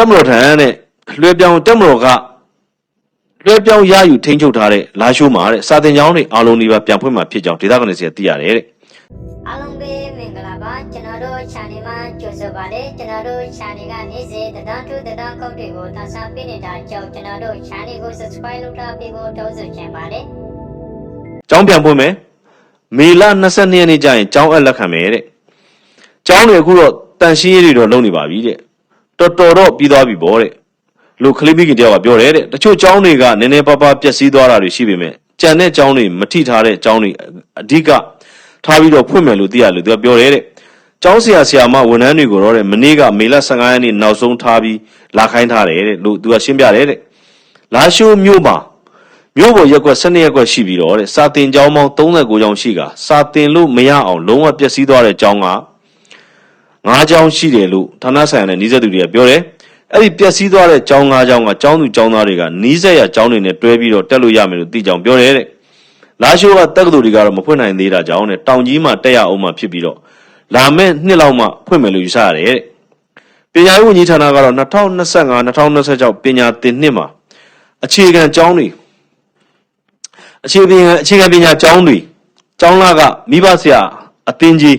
တက်မတော်ထံနဲ့လွှဲပြောင်းတက်မတော်ကလွှဲပြောင်းရယူထိန်းချုပ်ထားတဲ့လာရှိုးမှာတဲ့စာတင်ကျောင်းတွေအားလုံးဒီပါပြန်ဖွင့်မှာဖြစ်ကြောင်းဒေသခံတွေစီကသိရတယ်တဲ့အားလုံးပဲမင်္ဂလာပါကျွန်တော်တို့ channel မှာကြိုဆိုပါတယ်ကျွန်တော်တို့ channel ကနေ့စဉ်တဒန်းထူးတဒန်းကုတ်တွေကိုတင်ဆက်ပေးနေတာကြောင့်ကျွန်တော်တို့ channel ကို subscribe လုပ်ထားပြီးဖို့တောင်းဆိုချင်ပါတယ်ကျောင်းပြန်ဖွင့်မယ်မေလ22ရက်နေ့ကျရင်ကျောင်းအပ်လက်ခံမယ်တဲ့ကျောင်းတွေအခုတော့တန်ရှင်းရေးတွေတော့လုပ်နေပါပြီတဲ့ တော်တော်တော့ပြီးသွားပြီဗောတဲ့လို့ခလိမိခင်တယောက်ကပြောတယ်တဲ့တချို့ကျောင်းတွေကနည်းနည်းပါးပါးပျက်စီးသွားတာတွေရှိပေမဲ့ကြံတဲ့ကျောင်းတွေမထိထားတဲ့ကျောင်းတွေအဓိကထားပြီးတော့ဖွင့်မယ်လို့သိရလို့သူကပြောတယ်တဲ့ကျောင်းဆရာဆရာမဝန်ထမ်းတွေကိုတော့တဲ့မနေ့ကမေလ15ရက်နေ့နောက်ဆုံးထားပြီးလာခိုင်းထားတယ်တဲ့လို့သူကရှင်းပြတယ်တဲ့လာရှိုးမြို့မှာမြို့ပေါ်ရက်ကွက်12ရက်ကွက်ရှိပြီးတော့တဲ့စာတင်ကျောင်းပေါင်း39ကျောင်းရှိကစာတင်လို့မရအောင်လုံးဝပျက်စီးသွားတဲ့ကျောင်းက 9ကျောင်းရှိတယ်လို့ဌာနဆိုင်ရာနဲ့နှီးစက်သူတွေကပြောတယ်အဲ့ဒီပျက်စီးသွားတဲ့ကျောင်း9ကျောင်းကကျောင်းသူကျောင်းသားတွေကနှီးစက်ရကျောင်းတွေနဲ့တွဲပြီးတော့တက်လို့ရမယ်လို့သိကြောင်ပြောတယ်တဲ့လာရှိုးကတက္ကသိုလ်တွေကတော့မဖွင့်နိုင်သေးတာကြောင့်တဲ့တောင်ကြီးမှာတက်ရအောင်မှဖြစ်ပြီးတော့လာမယ့်နှစ်လောက်မှဖွင့်မယ်လို့ယူဆရတယ်တဲ့ပညာရေးဝန်ကြီးဌာနကတော့2025 2026ပညာသင်နှစ်မှာအခြေခံကျောင်းတွေအခြေခံအခြေခံပညာကျောင်းတွေကျောင်းလာကမိဘဆရာအသင်းကြီး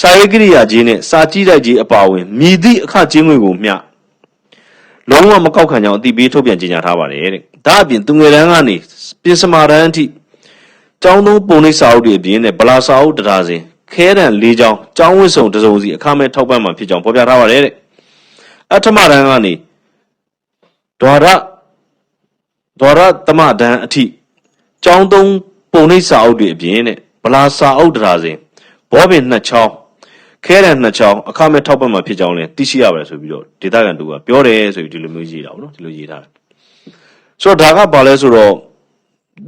စာရေးကိရိယာကြီးနဲ့စာကြည့်တိုက်ကြီးအပါအဝင်မြည်သည့်အခကျင်းငွေကိုမျှလုံးဝမကောက်ခံကြောင်းအတိပေးထုတ်ပြန်ကြေညာထားပါတယ်တဲ့ဒါအပြင်သူငယ်တန်းကနေပြင်စမာတန်းအထိကျောင်းသုံးပုံနှိပ်စာအုပ်တွေအပြင်နဲ့ဗလာစာအုပ်တရားစဉ်ခဲတံ၄ကျောင်းကျောင်းဝစ်စုံတစ်စုံစီအခမဲ့ထောက်ပံ့မှာဖြစ်ကြောင်းဖော်ပြထားပါတယ်တဲ့အထမတန်းကနေဒွါရဒွါရသမတန်းအထိကျောင်းသုံးပုံနှိပ်စာအုပ်တွေအပြင်နဲ့ဗလာစာအုပ်တရာစဉ်ဘောပင်နှစ်ချောင်း ခဲရန်နှစ်ချောင်းအခမဲ့ထောက်ပံ့မှာဖြစ်ကြောင်းလည်းသိရှိရပါတယ်ဆိုပြီးတော့ဒေတာကန်တူကပြောတယ်ဆိုပြီးဒီလိုမျိုးရေးတာပေါ့နော်ဒီလိုရေးထားတယ်ဆိုတော့ဒါကဘာလဲဆိုတော့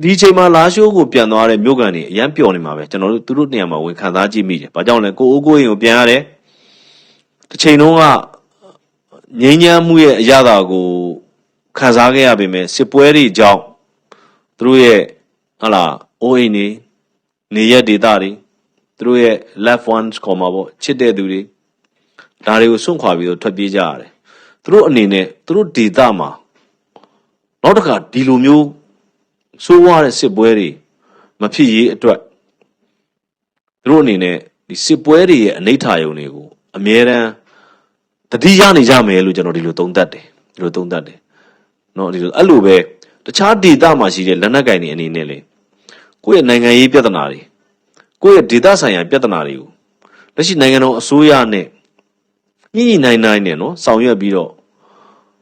ဒီချိန်မှာလာရှိုးကိုပြန်သွားတဲ့မြို့ကန်တွေအရန်ပျော်နေမှာပဲကျွန်တော်တို့သူတို့နေရာမှာဝင်ခံစားကြည့်မိတယ်ဘာကြောင့်လဲကိုအိုးကိုရင်ကိုပြန်ရတယ်တစ်ချိန်လုံးကငိမ့်ညမ်းမှုရဲ့အရသာကိုခံစားခဲ့ရပေမဲ့စစ်ပွဲတွေကြောင့်သူတို့ရဲ့ဟလာအိုးအိမ်နေနေရက်ဒေတာတွေ သူတို့ရဲ့ left ones ခေါ်မှာပေါ့ချစ်တဲ့သူတွေဒါတွေကိုစွန့်ခွာပြီးတော့ထွက်ပြေးကြရတယ်သူတို့အနေနဲ့သူတို့ဒေတာမှာနောက်တစ်ခါဒီလိုမျိုးဆိုးဝါးတဲ့စစ်ပွဲတွေမဖြစ်ရေးအတွက်သူတို့အနေနဲ့ဒီစစ်ပွဲတွေရဲ့အနိဋ္ဌာယုံတွေကိုအမြဲတမ်းတတိယနေကြမယ်လို့ကျွန်တော်ဒီလိုသုံးသပ်တယ်ဒီလိုသုံးသပ်တယ် เนาะဒီလိုအဲ့လိုပဲတခြားဒေသမှာရှိတဲ့လက်နက်ကင်တွေအနေနဲ့လေကိုယ့်ရဲ့နိုင်ငံရေးပြဿနာတွေ ကိုယ့်ရဲ့ဒေသဆိုင်ရာပြဿနာတွေကိုလက်ရှိနိုင်ငံတော်အစိုးရနဲ့ညှိညှိနှိုင်းနှိုင်းနဲ့နော်ဆောင်ရွက်ပြီးတော့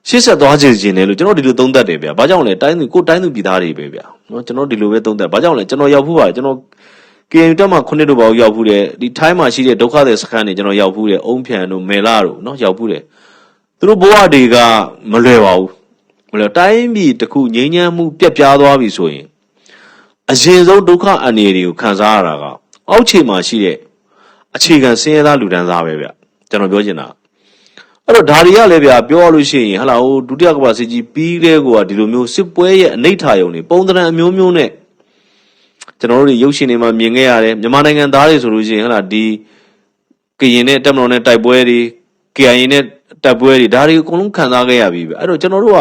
ရှေ့ဆက်သွားကြခြင်းတယ်လို့ကျွန်တော်ဒီလိုသုံးသပ်တယ်ဗျာ။ဘာကြောင့်လဲတိုင်းသူကိုတိုင်းသူပြည်သားတွေပဲဗျာ။နော်ကျွန်တော်ဒီလိုပဲသုံးသပ်။ဘာကြောင့်လဲကျွန်တော်ရောက်ဖို့ပါကျွန်တော် KNU တက်မှာခုနှစ်တို့ပါရောက်ဖို့တယ်ဒီ time မှာရှိတဲ့ဒုက္ခတွေစခန်းတွေကျွန်တော်ရောက်ဖို့တယ်အုံဖြန်တို့မယ်လာတို့နော်ရောက်ဖို့တယ်။သူတို့ဘဝတွေကမလွယ်ပါဘူး။မလွယ်တိုင်းပြည်တစ်ခုငြိမ်းချမ်းမှုပြတ်ပြားသွားပြီဆိုရင်အရင်ဆုံးဒုက္ခအနေတွေကိုခံစားရတာက အောက်ခြေမှာရှိတဲ့အခြေခံစင်းရဲသားလူဒန်းစားပဲဗျကျွန်တော်ပြောချင်တာအဲ့တော့ဒါတွေကလည်းဗျပြောရလို့ရှိရင်ဟလာဟိုဒုတိယကမ္ဘာစစ်ကြီးပြီးတဲ့ကွာဒီလိုမျိုးစစ်ပွဲရဲ့အနိဋ္ဌာယုံတွေပုံသဏ္ဍာန်အမျိုးမျိုးနဲ့ကျွန်တော်တို့တွေရုပ်ရှင်တွေမှာမြင်ခဲ့ရတယ်မြန်မာနိုင်ငံသားတွေဆိုလို့ရှိရင်ဟလာဒီကရင်နဲ့တက်မတော်နဲ့တိုက်ပွဲတွေ KIA နဲ့တိုက်ပွဲတွေဒါတွေအကုန်လုံးခံစားခဲ့ရပြီဗျအဲ့တော့ကျွန်တော်တို့က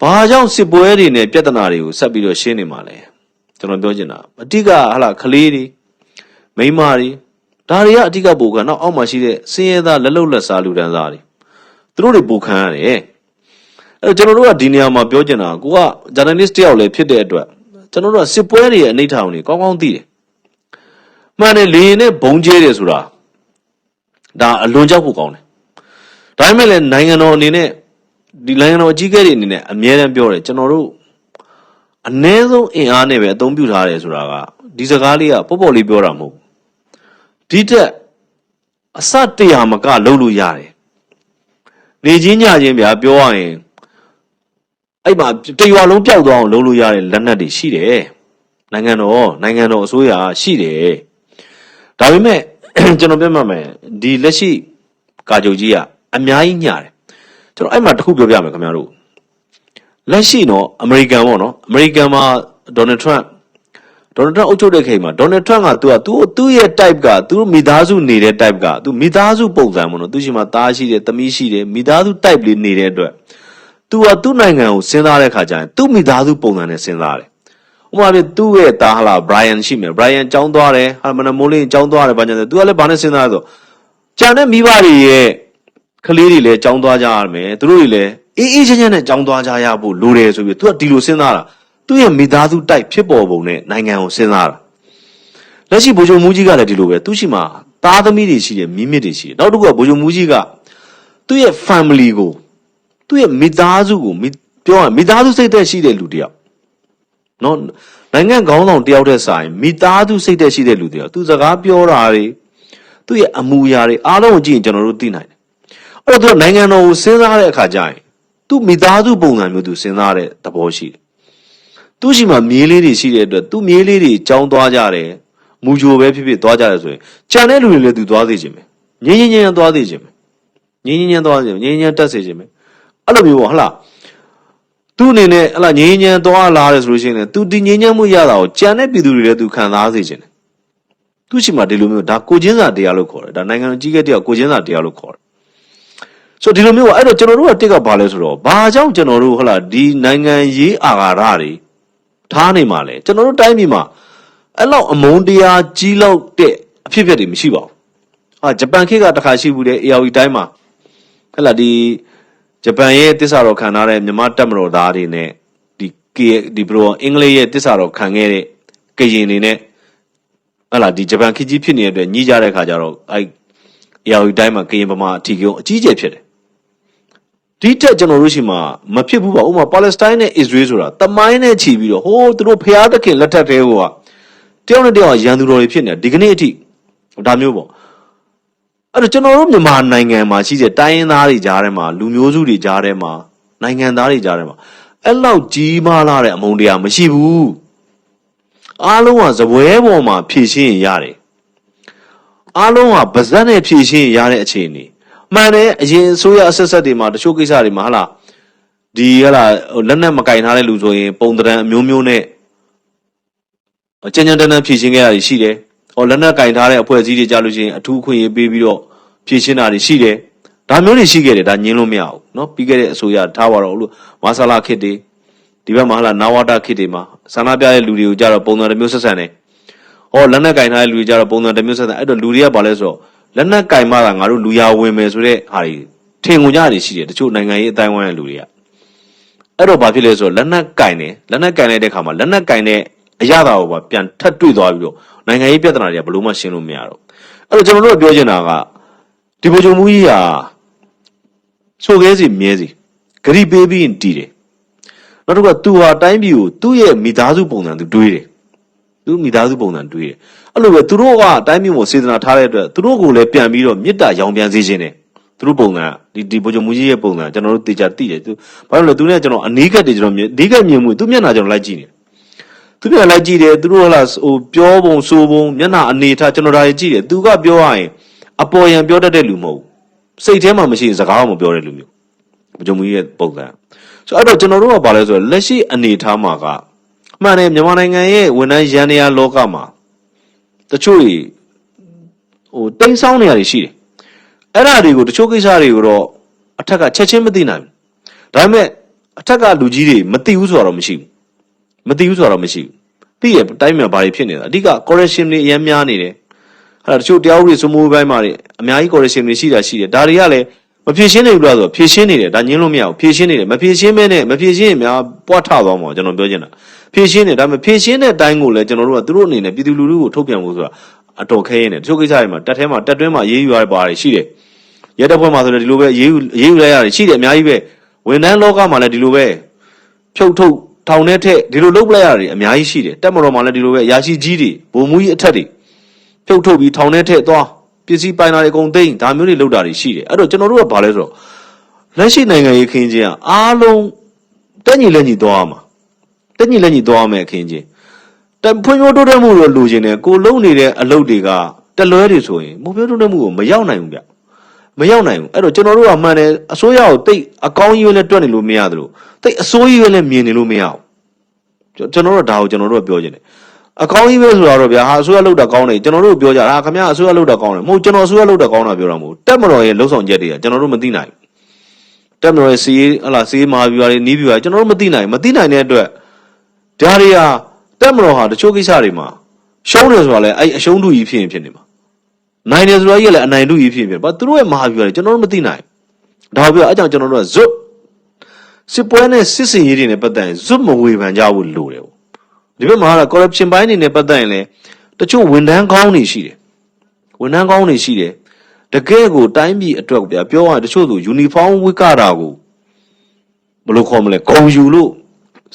ဘာကြောင့်စစ်ပွဲတွေနဲ့ပြဿနာတွေကိုဆက်ပြီးတော့ရှင်းနေမှာလဲကျွန်တော်ပြောချင်တာအတိကဟလာကလေးတွေ မိန်းမတွေဒါတွေကအတိကပိုခံတော့အောက်မှာရှိတဲ့စင်းရဲသားလက်လုတ်လက်စားလူဒန်းစားတွေသူတို့တွေပိုခံရတယ်အဲ့တော့ကျွန်တော်တို့ကဒီနေရာမှာပြောချင်တာကိုက journalist တယောက်လည်းဖြစ်တဲ့အတွက်ကျွန်တော်တို့ကစစ်ပွဲတွေရဲ့အနိဋ္ဌာုံတွေကောင်းကောင်းသိတယ်မှန်တယ်လေရင်နဲ့ဘုံကျဲတယ်ဆိုတာဒါအလွန်ကြောက်ဖို့ကောင်းတယ်ဒါပေမဲ့လည်းနိုင်ငံတော်အနေနဲ့ဒီနိုင်ငံတော်အကြီးအကဲတွေအနေနဲ့အမြဲတမ်းပြောတယ်ကျွန်တော်တို့အ ਨੇ ဆုံးအင်အားနဲ့ပဲအသုံးပြုထားတယ်ဆိုတာကဒီစကားလေးကပေါ့ပေါ့လေးပြောတာမဟုတ်ဘူး ဒီတက်အစတရာမကလုံးလို့ရတယ်နေချင်းညချင်းဗျာပြောရရင်အဲ့မှာတရွာလုံးပျောက်သွားအောင်လုံးလို့ရတဲ့လက်နက်တွေရှိတယ်နိုင်ငံတော်နိုင်ငံတော်အစိုးရရှိတယ်ဒါပေမဲ့ကျွန်တော်ပြောမှမယ်ဒီလက်ရှိကာချုပ်ကြီးကအများကြီးညတယ်ကျွန်တော်အဲ့မှာတစ်ခုပြောပြမယ်ခင်ဗျားတို့လက်ရှိတော့အမေရိကန်ပေါ့နော်အမေရိကန်မှာဒေါ်နယ်ထရန့် ဒေါ်နယ်ထရန့်အုပ်ချုပ်တဲ့ခေတ်မှာဒေါ်နယ်ထရန့်ကသူကသူသူ့ရဲ့ type ကသူမိသားစုနေတဲ့ type ကသူမိသားစုပုံစံမလို့သူရှိမှသားရှိတယ်သမီးရှိတယ်မိသားစု type လေးနေတဲ့အတွက်သူကသူ့နိုင်ငံကိုစဉ်းစားတဲ့ခါကျရင်သူ့မိသားစုပုံစံနဲ့စဉ်းစားတယ်ဥပမာလေသူ့ရဲ့သားဟလာ Brian ရှိမယ် Brian ကျောင်းသွားတယ်ဟာမနမိုးလေးကျောင်းသွားတယ်ဘာညာလဲသူကလည်းဘာနဲ့စဉ်းစားလဲဆိုကြံတဲ့မိဘတွေရဲ့ကလေးတွေလည်းကျောင်းသွားကြရမယ်သူတို့တွေလည်းအေးအေးချမ်းချမ်းနဲ့ကျောင်းသွားကြရဖို့လိုတယ်ဆိုပြီးသူကဒီလိုစဉ်းစားတာ သူ့ရဲ့မိသားစုတိုက်ဖြစ်ပေါ်ပုံနဲ့နိုင်ငံကိုစဉ်းစားတာလက်ရှိဗိုလ်ချုပ်မူကြီးကလည်းဒီလိုပဲသူရှိမှာသားသမီးတွေရှိတယ်မိမိတွေရှိတယ်နောက်တစ်ခုကဗိုလ်ချုပ်မူကြီးကသူ့ရဲ့ family ကိုသူ့ရဲ့မိသားစုကိုမိပြောရရင်မိသားစုစိတ်သက်ရှိတဲ့လူတစ်ယောက်နော်နိုင်ငံခေါင်းဆောင်တစ်ယောက်တည်းဆိုင်မိသားစုစိတ်သက်ရှိတဲ့လူတစ်ယောက်သူစကားပြောတာတွေသူ့ရဲ့အမူအရာတွေအားလုံးကိုကြည့်ရင်ကျွန်တော်တို့သိနိုင်တယ်အဲ့တော့သူကနိုင်ငံတော်ကိုစဉ်းစားတဲ့အခါကျရင်သူ့မိသားစုပုံစံမျိုးသူစဉ်းစားတဲ့သဘောရှိတယ် သူရှိမှမြေးလေးတွေရှိတဲ့အတွက်သူ့မြေးလေးတွေကြောင်းသွားကြတယ်မူဂျိုပဲဖြစ်ဖြစ်သွားကြတယ်ဆိုရင်ကြံတဲ့လူတွေလည်းသူသွားသေးခြင်းပဲငင်းငင်းငင်းငင်းသွားသေးခြင်းပဲငင်းငင်းငင်းသွားသေးခြင်းငင်းငင်းတက်စေခြင်းပဲအဲ့လိုမျိုးပေါ့ဟဟလားသူ့အနေနဲ့ဟလာငင်းငင်းသွားလာတယ်ဆိုလို့ရှိရင်လည်းသူဒီငင်းငင်းမှုရတာကိုကြံတဲ့ပြည်သူတွေလည်းသူခံစားစေခြင်းတယ်သူရှိမှဒီလိုမျိုးဒါကိုချင်းစာတရားလို့ခေါ်တယ်ဒါနိုင်ငံတော်ကြီးကတရားကိုချင်းစာတရားလို့ခေါ်တယ်ဆိုဒီလိုမျိုးပေါ့အဲ့တော့ကျွန်တော်တို့ကတစ်ကဘာလဲဆိုတော့ဘာကြောင့်ကျွန်တော်တို့ဟလာဒီနိုင်ငံရေးအာဃာတတွေ ထားနေမှာလဲကျွန်တော်တို့တိုင်းပြည်မှာအဲ့လောက်အမုန်းတရားကြီးလောက်တဲ့အဖြစ်အပျက်တွေမရှိပါဘူးဟာဂျပန်ခေတ်ကတခါရှိဘူးတဲ့ AOE တိုင်းမှာဟဲ့လားဒီဂျပန်ရဲ့တစ္ဆာတော်ခံထားတဲ့မြန်မာတပ်မတော်သားတွေနဲ့ဒီကေဒီဘရောအင်္ဂလိပ်ရဲ့တစ္ဆာတော်ခံခဲ့တဲ့ကရင်တွေနဲ့ဟဲ့လားဒီဂျပန်ခေတ်ကြီးဖြစ်နေတဲ့အတွက်ညှိကြတဲ့ခါကျတော့အဲ့ AOE တိုင်းမှာကရင်ဗမာအထီးကုန်းအကြီးကျယ်ဖြစ်တယ် ဒီတက်ကျွန်တော်တို့ရှိမှာမဖြစ်ဘူးပါဥပမာပါလက်စတိုင်းနဲ့အစ္စရေးဆိုတာတမိုင်းနဲ့ခြီးပြီးတော့ဟိုးသူတို့ဖျားသခင်လက်ထက်သေးဟိုကတယောက်နဲ့တယောက်ရန်သူတော်တွေဖြစ်နေတယ်ဒီကနေ့အထိဒါမျိုးပေါ့အဲ့တော့ကျွန်တော်တို့မြန်မာနိုင်ငံမှာရှိတဲ့တိုင်းရင်းသားတွေကြားထဲမှာလူမျိုးစုတွေကြားထဲမှာနိုင်ငံသားတွေကြားထဲမှာအဲ့လောက်ကြီးမားလာတဲ့အမုန်းတရားမရှိဘူးအားလုံးကဇပွဲပေါ်မှာဖြည့်ရှင်းရင်ရတယ်အားလုံးကဗဇက်နဲ့ဖြည့်ရှင်းရင်ရတဲ့အခြေအနေ မှန်တယ်အရင်အစိုးရအဆက်ဆက်တွေမှာတချို့ကိစ္စတွေမှာဟလာဒီဟလာဟိုလက်နဲ့မကင်ထားတဲ့လူဆိုရင်ပုံတရံအမျိုးမျိုးနဲ့ကြင်ကြင်တန်းတန်းဖြည့်ရှင်းခဲ့ရတာရှိတယ်ဟောလက်နဲ့ကင်ထားတဲ့အဖွဲ့အစည်းတွေကြလို့ရှိရင်အထူးခွင့်ရေးပေးပြီးတော့ဖြည့်ရှင်းတာတွေရှိတယ်ဒါမျိုးတွေရှိခဲ့တယ်ဒါညင်းလို့မရဘူးเนาะပြီးခဲ့တဲ့အစိုးရထားပါတော့လို့မာဆလာခစ်တွေဒီဘက်မှာဟလာနာဝတာခစ်တွေမှာဆန္ဒပြတဲ့လူတွေကိုကြတော့ပုံစံတစ်မျိုးဆက်ဆံတယ်ဟောလက်နဲ့ကင်ထားတဲ့လူတွေကြတော့ပုံစံတစ်မျိုးဆက်ဆံအဲ့တော့လူတွေကဘာလဲဆိုတော့ လက်နက်ကင်မှသာငါတို့လူရဝင်မယ်ဆိုတဲ့ဟာတွေထင်ကုန်ကြတွေရှိတယ်တချို့နိုင်ငံရေးအတိုင်းဝိုင်းတဲ့လူတွေကအဲ့တော့ဘာဖြစ်လဲဆိုတော့လက်နက်ကင်တယ်လက်နက်ကင်လိုက်တဲ့ခါမှာလက်နက်ကင်တဲ့အရာတာကိုပါပြန်ထပ်တွေ့သွားပြီးတော့နိုင်ငံရေးပြဿနာတွေကဘယ်လို့မှရှင်းလို့မရတော့အဲ့တော့ကျွန်တော်တို့ကပြောချင်တာကဒီဗိုလ်ချုပ်မူကြီးဟာဆိုခဲစီမြဲစီဂရိပေးပြီးရင်တည်တယ်နောက်တစ်ခုကသူဟာတိုင်းပြည်ကိုသူ့ရဲ့မိသားစုပုံစံသူတွေးတယ် သူမိသားစုပုံစံတွေးတယ်အဲ့လိုပဲသူတို့ကအတိုင်းမျိုးကိုစေတနာထားတဲ့အတွက်သူတို့ကိုလည်းပြန်ပြီးတော့မေတ္တာရောင်ပြန်စေခြင်းတယ်သူတို့ပုံစံဒီဒီဗိုလ်ချုပ်မူကြီးရဲ့ပုံစံကျွန်တော်တို့တေချာသိတယ်သူဘာလို့လဲသူနဲ့ကျွန်တော်အနီးကပ်တွေကျွန်တော်အနီးကပ်မြင်မှုသူမျက်နှာကျွန်တော်လိုက်ကြည့်နေသူမျက်နှာလိုက်ကြည့်တယ်သူတို့ဟလာဟိုပြောပုံဆိုပုံမျက်နှာအနေထားကျွန်တော်ဒါတွေကြည့်တယ်သူကပြောရရင်အပေါ်ယံပြောတတ်တဲ့လူမဟုတ်ဘူးစိတ်ထဲမှာမရှိရင်စကားမပြောတဲ့လူမျိုးဗိုလ်ချုပ်မူကြီးရဲ့ပုံစံဆိုတော့အဲ့တော့ကျွန်တော်တို့ကဘာလဲဆိုတော့လက်ရှိအနေထားမှာက မှန်တယ်မြန်မာနိုင်ငံရဲ့ဝန်ထမ်းရန်နေရလောကမှာတချို့တွေဟိုတိမ်ဆောင်းနေရတယ်ရှိတယ်အဲ့ဒါတွေကိုတချို့ကိစ္စတွေကိုတော့အထက်ကချက်ချင်းမသိနိုင်ဘူးဒါပေမဲ့အထက်ကလူကြီးတွေမသိဘူးဆိုတော့မရှိဘူးမသိဘူးဆိုတော့မရှိဘူးသိရတိုင်းမှာဘာတွေဖြစ်နေတာအဓိက correction တွေအများများနေတယ်အဲ့ဒါတချို့တရားဥပဒေစိုးမိုးပိုင်းမှာတွေအများကြီး correction တွေရှိတာရှိတယ်ဒါတွေကလည်း မဖြည့်ရှင်းနိုင်ဘူးလားဆိုတော့ဖြည့်ရှင်းနေတယ်ဒါညင်းလို့မရဘူးဖြည့်ရှင်းနေတယ်မဖြည့်ရှင်းမဲနဲ့မဖြည့်ရှင်းရင်များပွားထသွားမှာကျွန်တော်ပြောချင်တာဖြည့်ရှင်းနေဒါပေမဲ့ဖြည့်ရှင်းတဲ့အတိုင်းကိုလည်းကျွန်တော်တို့ကသူတို့အနေနဲ့ပြည်သူလူထုကိုထုတ်ပြန်ဖို့ဆိုတာအတော်ခဲရင်တယ်တချို့ကိစ္စတွေမှာတက်ထဲမှာတက်တွင်းမှာရေးယူရတဲ့ပါတယ်ရှိတယ်ရဲတပ်ဖွဲ့မှာဆိုလည်းဒီလိုပဲရေးယူရေးယူလိုက်ရတယ်ရှိတယ်အများကြီးပဲဝန်ထမ်းလောကမှာလည်းဒီလိုပဲဖြုတ်ထုတ်ထောင်ထဲထက်ဒီလိုလုပ်ပလိုက်ရတယ်အများကြီးရှိတယ်တက်မတော်မှာလည်းဒီလိုပဲရာရှိကြီးတွေဗိုလ်မှူးကြီးအထက်တွေဖြုတ်ထုတ်ပြီးထောင်ထဲထက်သွား ပစ္စည်းပိုင်တာတွေအကုန်သိမ်းဒါမျိုးတွေလုပ်တာတွေရှိတယ်အဲ့တော့ကျွန်တော်တို့ကဘာလဲဆိုတော့လက်ရှိနိုင်ငံရေးခင်းချင်းကအားလုံးတက်ညီလက်ညီသွားရမှာတက်ညီလက်ညီသွားရမယ်ခင်းချင်းတဖွံ့ဖြိုးတိုးတက်မှုတော့လိုချင်တယ်ကိုလုံနေတဲ့အလုပ်တွေကတလွဲတွေဆိုရင်မဖွံ့ဖြိုးတိုးတက်မှုကိုမရောက်နိုင်ဘူးဗျမရောက်နိုင်ဘူးအဲ့တော့ကျွန်တော်တို့ကမှန်တယ်အစိုးရကိုတိတ်အကောင်းကြီးပဲလည်းတွက်နေလို့မရသလိုတိတ်အစိုးကြီးပဲလည်းမြင်နေလို့မရဘူးကျွန်တော်တို့ကဒါကိုကျွန်တော်တို့ကပြောချင်တယ် အကောင်းကြီးပဲဆိုတော့ဗျာဟာအစိုးရလောက်တာကောင်းတယ်ကျွန်တော်တို့ပြောကြတာဟာခင်ဗျာအစိုးရလောက်တာကောင်းတယ်မဟုတ်ကျွန်တော်အစိုးရလောက်တာကောင်းတာပြောတာမဟုတ်တက်မတော်ရဲ့လှုပ်ဆောင်ချက်တွေကကျွန်တော်တို့မသိနိုင်ဘူးတက်မတော်ရဲ့စီးဟလာစီးမဟာဗျူဟာတွေနီးဗျူဟာကျွန်တော်တို့မသိနိုင်ဘူးမသိနိုင်တဲ့အတွက်ဒါတွေဟာတက်မတော်ဟာတချို့ကိစ္စတွေမှာရှုံးတယ်ဆိုတာလဲအဲ့အရှုံးတူကြီးဖြစ်ရင်ဖြစ်နေမှာနိုင်တယ်ဆိုတာကြီးကလည်းအနိုင်တူကြီးဖြစ်ရင်ဖြစ်ဘာသူတို့ရဲ့မဟာဗျူဟာတွေကျွန်တော်တို့မသိနိုင်ဘူးဒါပြောအဲ့ကြောင့်ကျွန်တော်တို့ကဇွတ်စစ်ပွဲနဲ့စစ်စင်ရေးတွေနဲ့ပတ်သက်ရင်ဇွတ်မဝေဖန်ကြဘူးလို့တယ် ဒီဘက်မှာက corruption ဘိုင်းနေနဲ့ပတ်သက်ရင်လည်းတချို့ဝန်ထမ်းကောင်းတွေရှိတယ်ဝန်ထမ်းကောင်းတွေရှိတယ်တကယ်ကိုတိုင်းပြည်အတွက်ဗျာပြောရရင်တချို့ဆို uniform ဝတ်ကတာကိုဘယ်လိုခေါ်မလဲဂုံယူလို့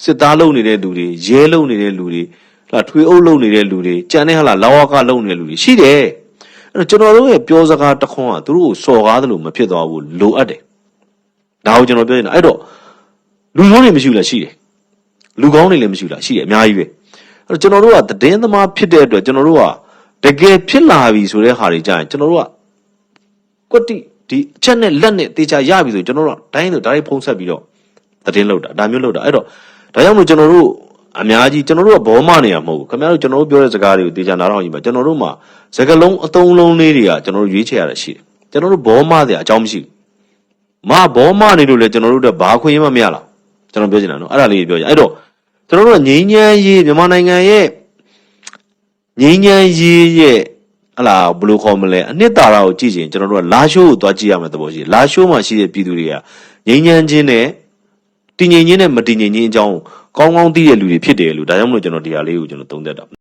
စစ်သားလုပ်နေတဲ့လူတွေရဲလုပ်နေတဲ့လူတွေဟာထွေအုပ်လုပ်နေတဲ့လူတွေကြံတဲ့ဟာလာလောကလုပ်နေတဲ့လူတွေရှိတယ်အဲ့တော့ကျွန်တော်တို့ရဲ့ပြောစကားတစ်ခွန်းကသူတို့ကိုစော်ကားသလိုမဖြစ်သွားဘူးလိုအပ်တယ်ဒါကိုကျွန်တော်ပြောနေတာအဲ့တော့လူမျိုးတွေမရှိဘူးလားရှိတယ် လူကောင်းတွေလည်းမရှိဘူးလားရှိတယ်အများကြီးပဲအဲ့တော့ကျွန်တော်တို့ကသတင်းသမားဖြစ်တဲ့အတွက်ကျွန်တော်တို့ကတကယ်ဖြစ်လာပြီဆိုတဲ့ဟာတွေကြာရင်ကျွန်တော်တို့ကကွတ်တိဒီအချက်နဲ့လက်နဲ့တေချာရပြီဆိုရင်ကျွန်တော်တို့ကတိုင်းဆိုဒါတွေဖုံးဆက်ပြီးတော့သတင်းလောက်တာဒါမျိုးလောက်တာအဲ့တော့ဒါကြောင့်မို့ကျွန်တော်တို့အများကြီးကျွန်တော်တို့ကဘောမနေရမဟုတ်ဘူးခင်ဗျားတို့ကျွန်တော်တို့ပြောတဲ့စကားတွေကိုတေချာနားထောင်ကြည့်ပါကျွန်တော်တို့မှာစကားလုံးအသုံးလုံးလေးတွေကကျွန်တော်တို့ရွေးချယ်ရတာရှိတယ်ကျွန်တော်တို့ဘောမတဲ့အကြောင်းမရှိဘူးမဘောမနေလို့လေကျွန်တော်တို့တော့ဘာခွင့်ရမှမရလားကျွန်တော်ပြောချင်တာနော်အဲ့ဒါလေးပြောချင်အဲ့တော့ ကျွန်တော်တို့ကငြိမ်းချမ်းရေးမြန်မာနိုင်ငံရဲ့ငြိမ်းချမ်းရေးရဲ့ဟလာဘယ်လိုခေါ်မလဲအနှစ်သာရကိုကြည့်ရင်ကျွန်တော်တို့ကလာရှိုးကိုသွားကြည့်ရမယ်သဘောရှိတယ်လာရှိုးမှာရှိတဲ့ပြည်သူတွေကငြိမ်းချမ်းခြင်းနဲ့တည်ငြိမ်ခြင်းနဲ့မတည်ငြိမ်ခြင်းအကြောင်းကိုကောင်းကောင်းသိတဲ့လူတွေဖြစ်တယ်လို့ဒါကြောင့်မလို့ကျွန်တော်ဒီဟာလေးကိုကျွန်တော်သုံးသပ်တာ